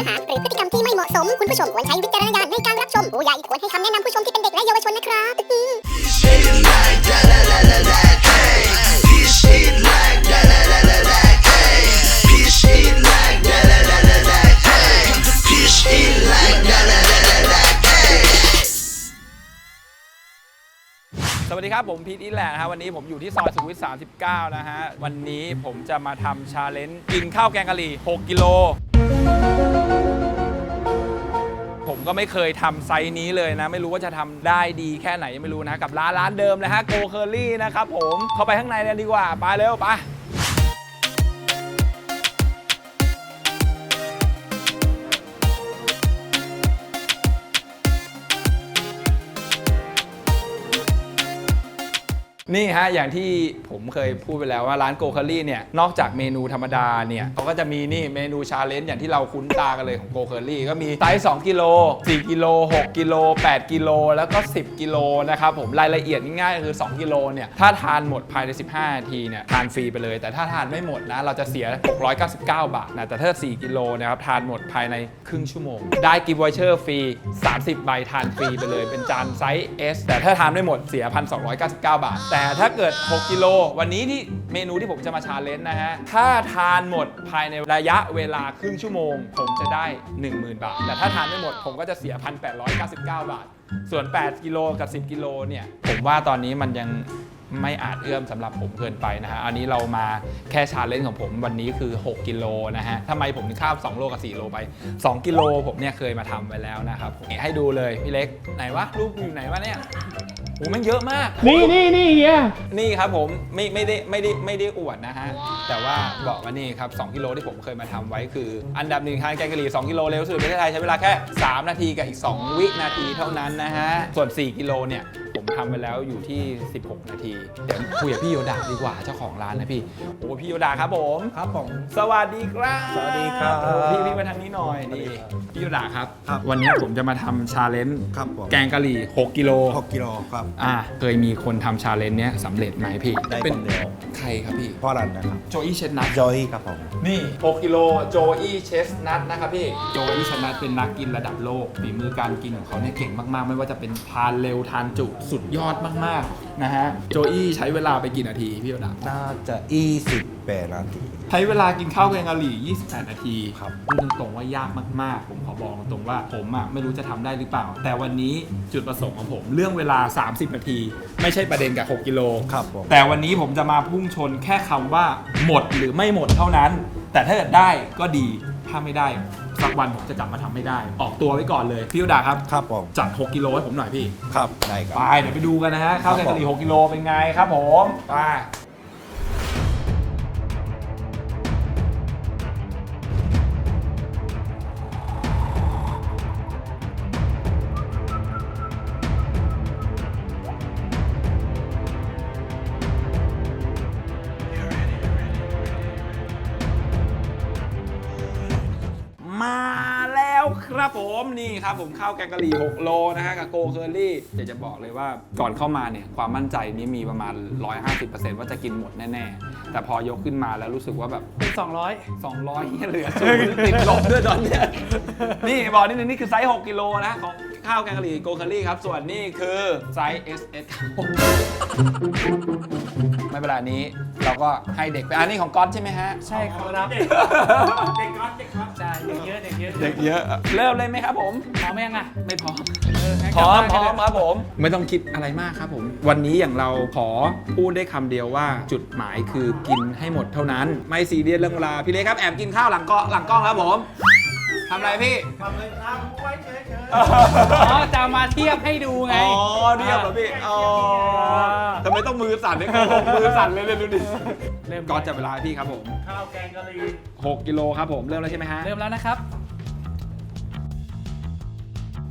อหาหรือพฤติกรรมที่ไม่เหมาะสม คุณผู้ชมควรใช้วิจารณญาณในการรับชมผู้ใหญ่ควรให้คำแนะนำผู้ชมที่เป็นเด็กและเยาวชนนะครับสวัสดีครับ ผมพีทอีแลนด์นะฮะวันนี้ผมอยู่ที่ซอยสุขุมวิท 39 นะฮะ วันนี้ผมจะมาทำชาเลนจ์กินข้าวแกงกะหรี่ 6 กิโล ก็ไม่เคยทำไซส์นี้เลยนะ ไม่รู้ว่าจะทำได้ดีแค่ไหนยังไม่รู้นะกับร้านร้านเดิมเลยฮะโกเคอรี่นะครับผมเข้าไปข้างในเลยดีกว่าไปเร็วไป นี่ฮะอย่างที่ผมเคยพูดไปแล้วว่าร้านโกคารี่เนี่ยนอกจากเมนูธรรมดาเนี่ยเขาก็จะมีนี่เมนูชาเลนจ์อย่างที่เราคุ้นตากันเลยของโกคารี่ก็มีไซส์2กิโล4กิโล6กิโล8กิโลแล้วก็ 10 กิโลนะครับผมรายละเอียดง่ายๆคือ 2 กิโลเนี่ยถ้าทานหมดภายใน 15นาทีเนี่ยทานฟรีไปเลย แต่ถ้าทานไม่หมดนะเราจะเสีย 699 บาทนะแต่ถ้า 4 กิโลนะครับทานหมดภายในครึ่งชั่วโมง ได้กิฟต์วอเชอร์ฟรี 30 ใบทานฟรีไปเลย เป็นจานไซส์ S แต่ถ้าทานไม่หมดเสีย 1,299 บาทแต่แต่ถ้าเกิด 6 กิโล วันนี้ที่เมนูที่ผมจะมาชาเลนจ์นะฮะ ถ้าทานหมดภายในระยะเวลาครึ่งชั่วโมง ผมจะได้ 10,000 บาท แต่ถ้าทานไม่หมดผมก็จะเสีย 1,899 บาท ส่วน 8 กิโลกับ 10 กิโลเนี่ย ผมว่าตอนนี้มันยังไม่อาจเอื้อมสำหรับผมเกินไปนะฮะ อันนี้เรามาแค่ชาเลนจ์ของผมวันนี้คือ 6 กิโลนะฮะทำไมผมถึงข้าม2โลกับ 4 โลไป 2 กิโลผมเนี่ยเคยมาทำไว้แล้วนะครับให้ดูเลยพี่เล็กไหนวะรูปอยู่ไหนวะเนี่ย โอ้มันเยอะมาก นี่นี่นี่เฮีย นี่ครับผมไม่ไม่ได้ไม่ได้ไม่ได้อวดนะฮะ แต่ว่าบอกว่านี่ครับ 2 กิโลที่ผมเคยมาทำไว้คือ อันดับหนึ่งทานแกงกะหรี่2กิโลเร็วสุดในประเทศไทยใช้เวลาแค่ 3 นาทีกับอีก 2 วินาทีเท่านั้นนะฮะ ส่วน 4 กิโลเนี่ย ผมทำไปแล้วอยู่ที่ 16 นาที เดี๋ยวคุยกับพี่โยดาดีกว่าเจ้าของร้านนะพี่ โอ้พี่โยดาครับผม ครับผม สวัสดีครับสวัสดีครับโอ้พี่พี่มาทางนี้หน่อยนี่พี่โยดาครับ ครับ วันนี้ผมจะมาทำชาเลนจ์ครับผมแกงกะหรี่ 6 กิโล 6กิโลครับ อ่าเคยมีคนทำชาเลนจ์เนี้ยสำเร็จไหมพี่ได้เป็นคนเดียวใครครับพี่พ่อรันนะครับโจอี้เชสนัทจอยครับผมนี่6กิโลโจอี้เชสนัทนะครับพี่โจอี้เชสนัทเป็นนักกินระดับโลกฝีมือการกินของเขาเนี่ยเก่งมากๆ ไม่ว่าจะเป็นทานเร็วทานจุสุดยอดมากๆนะฮะโจอี้ใช้เวลาไปกี่นาทีพี่โอดาน่าจะ 28นาที ใช้เวลากินข้าวแกงกะหรี่ 28 นาทีครับพูดตรงๆว่ายากมากๆ ผมขอบอกตรงๆว่าผมอะไม่รู้จะทำได้หรือเปล่า แต่วันนี้จุดประสงค์ของผมเรื่องเวลา 30 นาที ไม่ใช่ประเด็นกับ 6 กิโล ครับผม แต่วันนี้ผมจะมาพุ่งชนแค่คำว่าหมดหรือไม่หมดเท่านั้น แต่ถ้าเกิดได้ก็ดีถ้าไม่ได้ สักวันผมจะกลับมาทำให้ได้ ออกตัวไว้ก่อนเลย พี่โอดาครับ ครับผม จัด 6 กิโลให้ผมหน่อยพี่ ครับได้ครับไปเดี๋ยวไปดูกันนะฮะข้าวแกงกะหรี่6กิโลเป็นไงครับผมไป ครับผมนี่ครับผมข้าวแกงกะหรี่ 6 โลนะฮะกับโกเคอรี่เดี๋ยวจะบอกเลยว่าก่อนเข้ามาเนี่ยความมั่นใจนี้มีประมาณ 150%ว่าจะกินหมดแน่ๆ แต่พอยกขึ้นมาแล้วรู้สึกว่าแบบ เป็น 200 200เหลือศูนย์ติดลบด้วยตอนเนี้ยนี่บอกนิดนึงนี่คือไซส์ 6 กิโลนะของข้าวแกงกะหรี่โกเคอรี่ครับ ส่วนนี่คือไซส์ SS ครับผมไม่เป็นไรอันนี้เราก็ให้เด็กไปอันนี้ของก๊อตใช่ไหมฮะ ใช่ครับ เด็กเด็กก๊อตเด็กก๊อตใช่ เด็กเยอะเด็กเยอะเด็กเยอะเริ่มเลยไหมครับผม พร้อมยังอะไม่พร้อมเอองั้นพร้อมกพลัร้บอมบ้านครับผม ไม่ต้องคิดอะไรมากครับผม วันนี้อย่างเราขอพูดได้คำเดียวว่าจุดหมายคือกินให้หมดเท่านั้น ไม่ซีเรียสเรื่องเวลาพี่เล็กครับแอบกินข้าวหลังกล้องหลังกล้องครับผม ทำอะไรพี่อ๋อจะมาเทียบให้ดูไง อ๋อเรียบเหรอพี่ อ๋อทำไมต้องมือสั่นเนี่ยโกหกมือสั่นเลยเลยดูดิเริ่ม ก่อนจับเวลาให้พี่ครับผมข้าวแกงกะหรี่6กิโลครับผมเริ่มแล้วใช่ไหมฮะ เริ่มแล้วนะครับ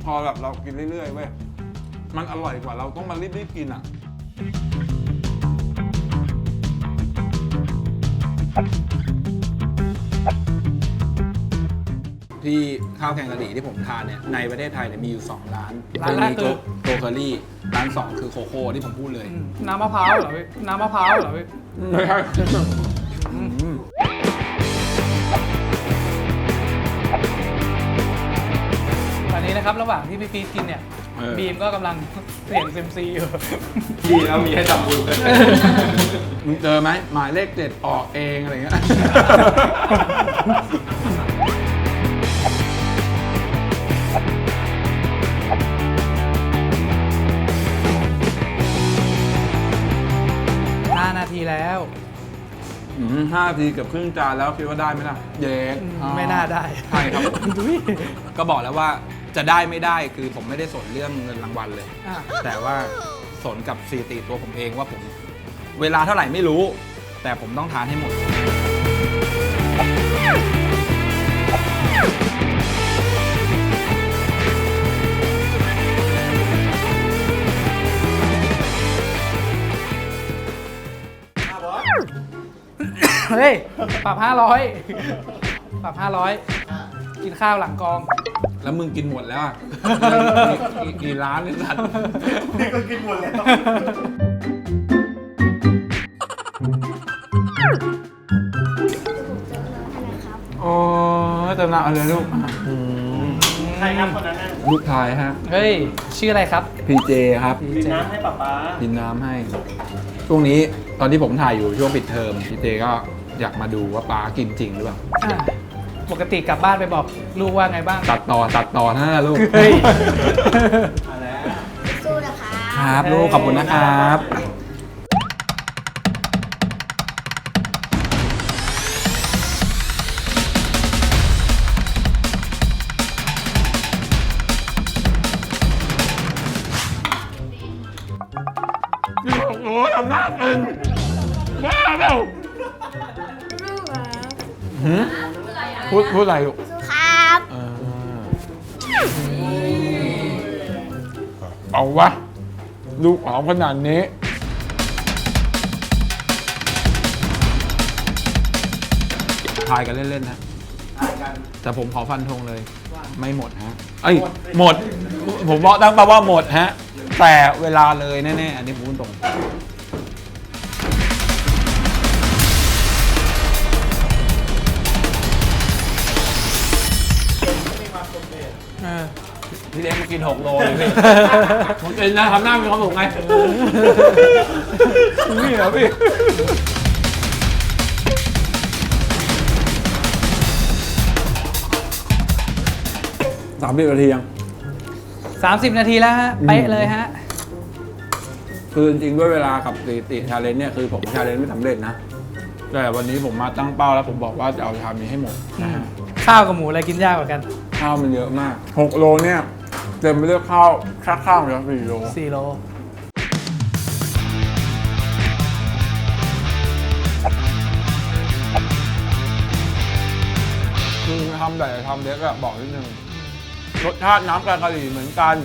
พอแบบเรากินเรื่อยๆเว้ย มันอร่อยกว่าเราต้องมารีบๆกินอะ ที่ข้าวแกงกะหรี่ที่ผมทานเนี่ยในประเทศไทยเนี่ยมีอยู่ 2 ร้านร้านแรกคือ โกเคอรี่ร้าน 2 คือโคโค่ที่ผมพูดเลย อืมน้ำมะพร้าวเหรอพี่น้ำมะพร้าวเหรอพี่ไม่ใช่นี้นะครับระหว่างที่พี่ฟีดกินเนี่ยเออ บีมก็กำลังเสี่ยงเซยมซีอยู่พี่แล้วมีให้ทำบุญกันมึงเจอไหมหมายเลขเจ็ดออกเองอะไรเงี้ย ทีแล้วอืมห้านาทีเกือบครึ่งจานแล้วคิดว่าได้ไหมล่ะเย็นไม่น่าได้ใช่ครับก็บอกแล้วว่าจะได้ไม่ได้คือผมไม่ได้สนเรื่องเงินรางวัลเลย อะแต่ว่าสนกับสถิติตัวผมเองว่าผม เวลาเท่าไหร่ไม่รู้ แต่ผมต้องทานให้หมด เฮ้ย ปรับ500ปรับ500กินข้าวหลังกอง แล้วมึงกินหมดแล้วอะกี่กี่ร้านนี่สัตว์นี่ก็กินหมดแล้วโอ้ยจะหนักเลยลูกใครครับคนนั้นน่ะลูกชายฮะ เฮ้ย ชื่ออะไรครับ พีเจครับ กินน้ำให้ป๊าป๊ากินน้ำให้ ช่วงนี้ตอนที่ผมถ่ายอยู่ช่วงปิดเทอมพีเจก็ อยากมาดูว่าป้ากินจริงหรือเปล่าอะปกติกลับบ้านไปบอกลูกว่าไงบ้าง ตัดต่อตัดต่อนะลูกเฮ้ยมาแล้วสู้นะคะ ครับลูกขอบคุณนะครับโอ้ยอำนาจเป็นบ้าเปล่า หืมพูดพูดอะไรลูกสู้ครับเออเอาวะ ลูกหอมขนาดนี้ทายกันเล่นๆนะแต่ผมขอฟันธงเลย ไม่หมดฮะเอ้ยหมด ผมบอกตั้งปาว่าหมดฮะ แต่เวลาเลยแน่ๆ อันนี้ผมพูดตรง พี่เล็กมากิน 6 โลเลยพี่ผมกินนะทำหน้ามีความสุขไงนี่เหรอพี่ สามสิบนาทียัง 30 นาทีแล้วฮะเป๊ะเลยฮะ คือจริงๆด้วยเวลากับสถิติชาเลนจ์เนี่ยคือผมชาเลนจ์ไม่สำเร็จนะ แต่วันนี้ผมมาตั้งเป้าแล้วผมบอกว่าจะเอาชามนี้ให้หมดนะฮะข้าวกับหมูอะไรกินยากกว่ากัน ข้าวมันเยอะมาก 6 โลเนี่ย เต็มไปด้วยข้าวค่าข้าวเนี่ยสี่โล4โลคือทำแต่ทำเล็กอะบอกนิดนึงรสชาติน้ำแกงกะหรี่เหมือนกัน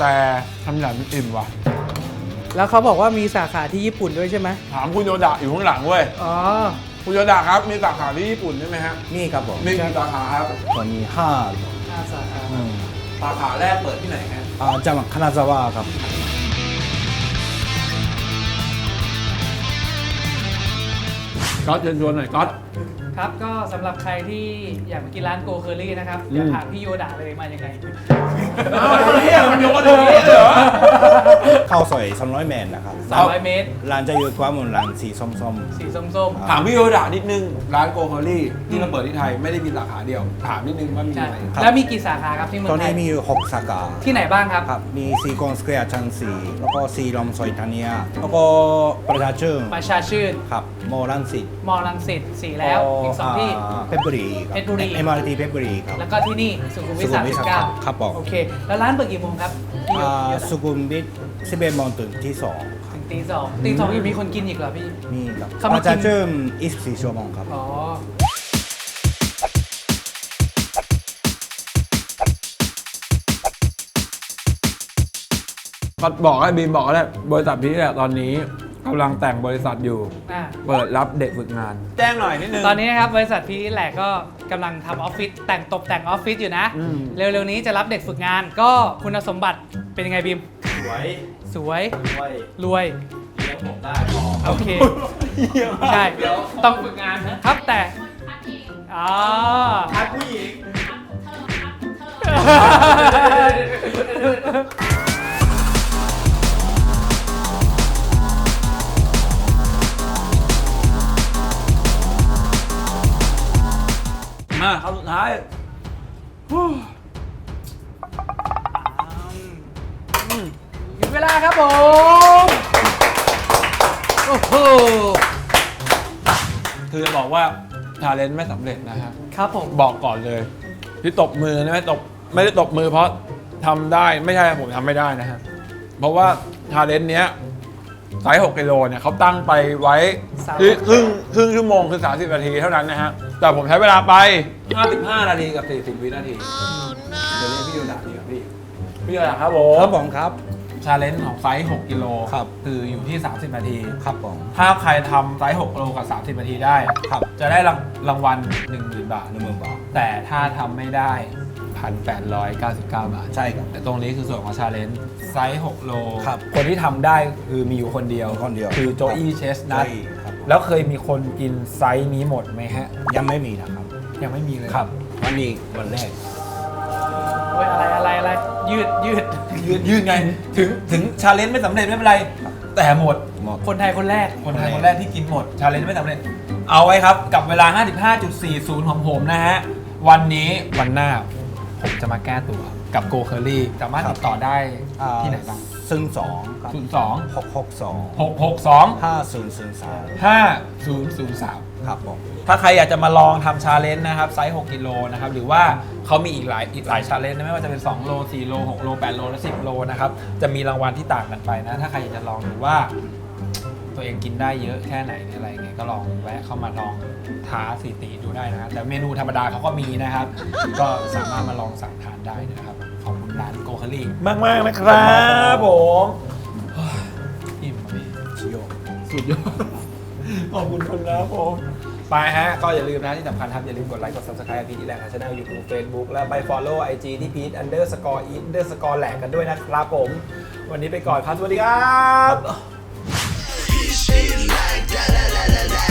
แต่ทำใหญ่มันอิ่มว่ะ แล้วเขาบอกว่ามีสาขาที่ญี่ปุ่นด้วยใช่ไหมถามคุณโยดะอยู่ข้างหลังเว้ยอ๋อคุณโยดะครับ มีสาขาที่ญี่ปุ่นใช่ไหมฮะ นี่ครับผมมีกี่สาขาครับตอนนี้ห้าห้าสาขาอืม สาขาแรกเปิดที่ไหนฮะอ่าจังหวัดคานาซาวะครับ ก๊อตเชิญชวนหน่อยก๊อต ครับก็สำหรับใครที่อยากมากินร้านโกเคอรี่นะครับอืมเดี๋ยวถามพี่โยดะเลยมายังไง มันโยนอย่างนี้เลยเหรอข้าวซอย300แมนนะครับ300 เมตร ร้านจะอยู่กว่ามุนร้านสีส้มสีส้ม ถามพี่โยดะนิดนึง ร้านโกเฮอรี่ที่เราเปิดที่ไทยไม่ได้มีสาขาเดียว ถามนิดนึงว่ามีๆใช่อะไรแล้วมีกี่สาขาครับที่เมืๆอตอนงไทนี้ยมีอยู่6สาขาที่ไหนบ้างครับ ครับมีซีกอนสแควร์ชั้นสี่แล้วก็ซีลอมซอยทานียแล้วก็ประชาชื่นประชาชื่น ครับโมรังสิตมอลังสิตสี่แล้ว อีกสองที่าเพชรบุรีครับเพชรบุรีเอ็มอาร์ทีเพชรบุรีครับ แล้วก็ที่นี่สุขุมวิทสุขุมวิท39ครับผม โอเค แล้วร้านเปิดกี่โมงครับพี่โยอ่าโยดะสุขุมวิท11โมงถึงที่สองถึงตีสองตีสองยังมีคนกินอีกเหรอพี่ นี่ครับเขาปมาระกิชานชื่น24ชั่วโมงครับ อ๋อ ก็บอกให้บีมบอกก็ได้บริษัทพี่แหละตอนนี้ กำลังแต่งบริษัทอยู่ อะเปิดรับเด็กฝึกงาน แจ้งหน่อยนิดนึง ตอนนี้นะครับบริษัทพีแหลกก็กำลังทำออฟฟิศแต่งตกแต่งออฟฟิศอยู่นะ อืม เร็วๆนี้จะรับเด็กฝึกงาน ก็คุณสมบัติเป็นยังไงบีมสวยสวยด้วยรวย เลี้ยงผมได้พอโอเคใช่ ต้องฝึกงานนะครับแต่อ๋อทักผู้หญิง มาคำสุดท้ายหยุดเวลาครับผมโอ้โหคือจะบอกว่าชาเลนจ์ไม่สำเร็จนะครับ ครับผม บอกก่อนเลย ที่ตบมือนะไม่ตบไม่ได้ตบมือเพราะทำได้ไม่ใช่ผมทำไม่ได้นะฮะเพราะว่าชาเลนจ์เนี้ย ไซส์6กิโลเนี่ยเขาตั้งไปไว้ที่ครึ่งครึ่งชั่วโมงคือ 30 นาทีเท่านั้นนะฮะ แต่ผมใช้เวลาไป 55 นาทีกับ 40 วินาที เดี๋ยวเรียกพี่โยดาดีกว่าพี่ พี่โยดาครับผมครับผมครับ ชาเลนจ์ของไซส์ 6 กิโลครับคืออยู่ที่ 30 นาที ครับผม ถ้าใครทำไซส์6โลกับ 30 นาทีได้ ครับ จะได้รางรางวัล10,000 บาทหนึ่งหมื่นบาท แต่ถ้าทำไม่ได้ 1,899 บาท ใช่ครับ แต่ตรงนี้คือส่วนของชาเลนจ์ไซส์6โลครับคนที่ทำได้คือมีอยู่คนเดียว คนเดียวคือโจอี้เชสนัทใช่ครับผมแล้วเคยมีคนกินไซส์นี้หมดไหมฮะ ยังไม่มีนะครับยังไม่มีเลยครับ วันนี้วันแรก โอ้ยอะไรอะไรอะไรยืดยืด ยืนยืนไง ถึงถึงชาเลนจ์ไม่สำเร็จไม่เป็นไร แต่หมด หมด คนไทยคนแรก คนไทยคนแรกที่กินหมด ชาเลนจ์ไม่สำเร็จ เอาไว้ครับ กับเวลา 55.40 ของผมนะฮะ วันนี้วันหน้า ผมจะมาแก้ตัวกับโกเคอรี่สามารถติดต่อได้ที่ไหนบ้าง ซึ่งสองครับ02หกหกสอง662ห้าศูนย์ศูนย์สาม5003ครับผมถ้าใครอยากจะมาลองทำชาเลนจ์นะครับไซส์ 6 กิโลนะครับหรือว่าเขามีอีกหลายอีกหลายชาเลนจ์นะไม่ว่าจะเป็น 2 โล 4 โล 6 โล 8 โล และ 10 โลนะครับจะมีรางวัลที่ต่างกันไปนะ ถ้าใครอยากจะลองดูว่า ตัวเองกินได้เยอะแค่ไหนอะไรไงก็ลองแวะเข้ามาลองท้าสถิติดูได้นะแต่เมนูธรรมดาเขาก็มีนะครับ ก็สามารถมาลองสั่งทานได้นะครับขอบคุณร้านโกคารี่มากมากๆนะครับผมเฮ้ยอิ่มอะพี่ชิโยสุดยอดขอบคุณคนแล้วผมไปฮะ ก็อย่าลืมนะที่สำคัญครับ อย่าลืมกดไลค์กด subscribe พีทแหลกช anel YouTube Facebook และไป follow IG ที่พีท underscore eat underscore แหลกกันด้วยนะครับผม วันนี้ไปก่อนครับ สวัสดีครับ She's like da da da da da.